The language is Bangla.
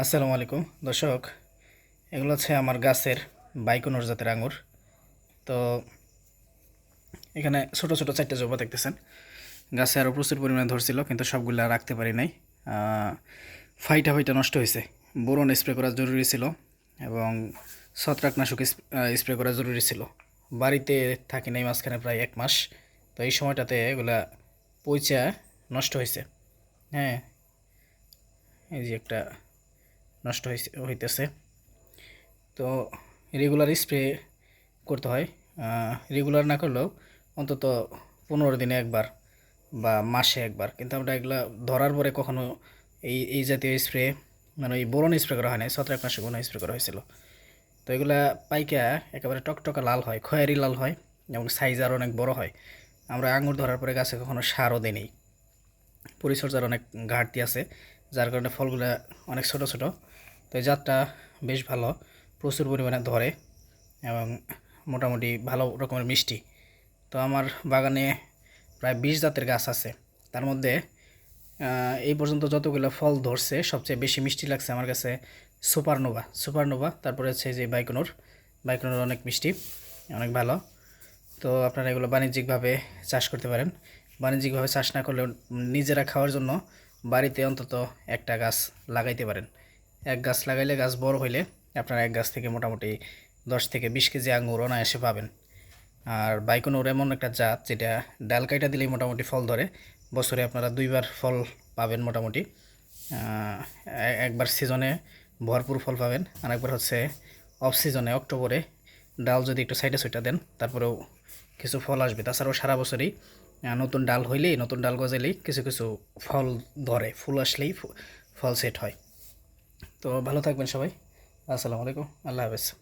আসসালামু আলাইকুম। দর্শক, এগুলো হচ্ছে আমার গাছের বাইকোনর জাতের আঙুর। তো এখানে ছোট ছোট চারটে জবা দেখতেছেন। গাছে আরও প্রচুর পরিমাণে ধরছিল, কিন্তু সবগুলা রাখতে পারি নাই। ফাইটা ফাইটা নষ্ট হয়েছে। বোরন স্প্রে করা জরুরি ছিল এবং ছত্রাকনাশক স্প্রে করা জরুরি ছিল। বাড়িতে থাকি নাই মাঝখানে প্রায় এক মাস। তো এই সময়টাতে এগুলা পচা নষ্ট হয়েছে। হ্যাঁ এই যে একটা নষ্ট হইতেছে। তো রেগুলার স্প্রে করতে হয়। রেগুলার না করলেও অন্তত পনেরো দিনে একবার বা মাসে একবার। কিন্তু আমরা এগুলা ধরার পরে কখনো এই এই জাতীয় স্প্রে মানে ওই বোরন স্প্রে করা হয় না ছত্রাকনাশক কোনো স্প্রে করা হয়েছিল। তো এগুলা পাইকা একেবারে টকটকা লাল হয়, খয়েরি লাল হয় এবং সাইজ আরও অনেক বড় হয়। আমরা আঙুর ধরার পরে গাছে কখনো সারও দিই পরিচর্যার অনেক ঘাটতি আছে। যার কারণে ফলগুলো অনেক ছোট ছোট। তো এই জাতটা বেশ ভালো, প্রচুর পরিমাণে ধরে এবং মোটামুটি ভালো রকমের মিষ্টি। তো আমার বাগানে প্রায় বিশ জাতের গাছ আছে। তার মধ্যে এই পর্যন্ত যতগুলো ফল ধরছে, সবচেয়ে বেশি মিষ্টি লাগছে আমার কাছে সুপারনোভা। সুপারনোভা, তারপরে হচ্ছে যে বাইকনোর। বাইকনোর অনেক মিষ্টি, অনেক ভালো। তো আপনারা এগুলো বাণিজ্যিকভাবে চাষ করতে পারেন। বাণিজ্যিকভাবে চাষ না করলেও নিজেরা খাওয়ার জন্য বাড়িতে অন্তত একটা গাছ লাগাইতে পারেন। এক গাছ লাগাইলে গাছ বড় হইলে আপনারা এক গাছ থেকে মোটামুটি দশ থেকে বিশ কেজি আঙুর অনায়াসে পাবেন। আর বাইকনোর এমন একটা জাত যেটা ডাল কাইটা দিলেই মোটামুটি ফল ধরে। বছরে আপনারা দুইবার ফল পাবেন মোটামুটি। একবার সিজনে ভরপুর ফল পাবেন আর একবার হচ্ছে অফ সিজনে অক্টোবরে। ডাল যদি একটু সাইডে সুইটা দেন, তারপরেও কিছু ফল আসবে। তাছাড়াও সারা বছরই নতুন ডাল হইলেই, নতুন ডাল গজাইলেই কিছু কিছু ফল ধরে, ফুল আসলেই ফল সেট হয়। তো ভালো থাকবেন সবাই। আসসালামু আলাইকুম। আল্লাহ হাফেজ।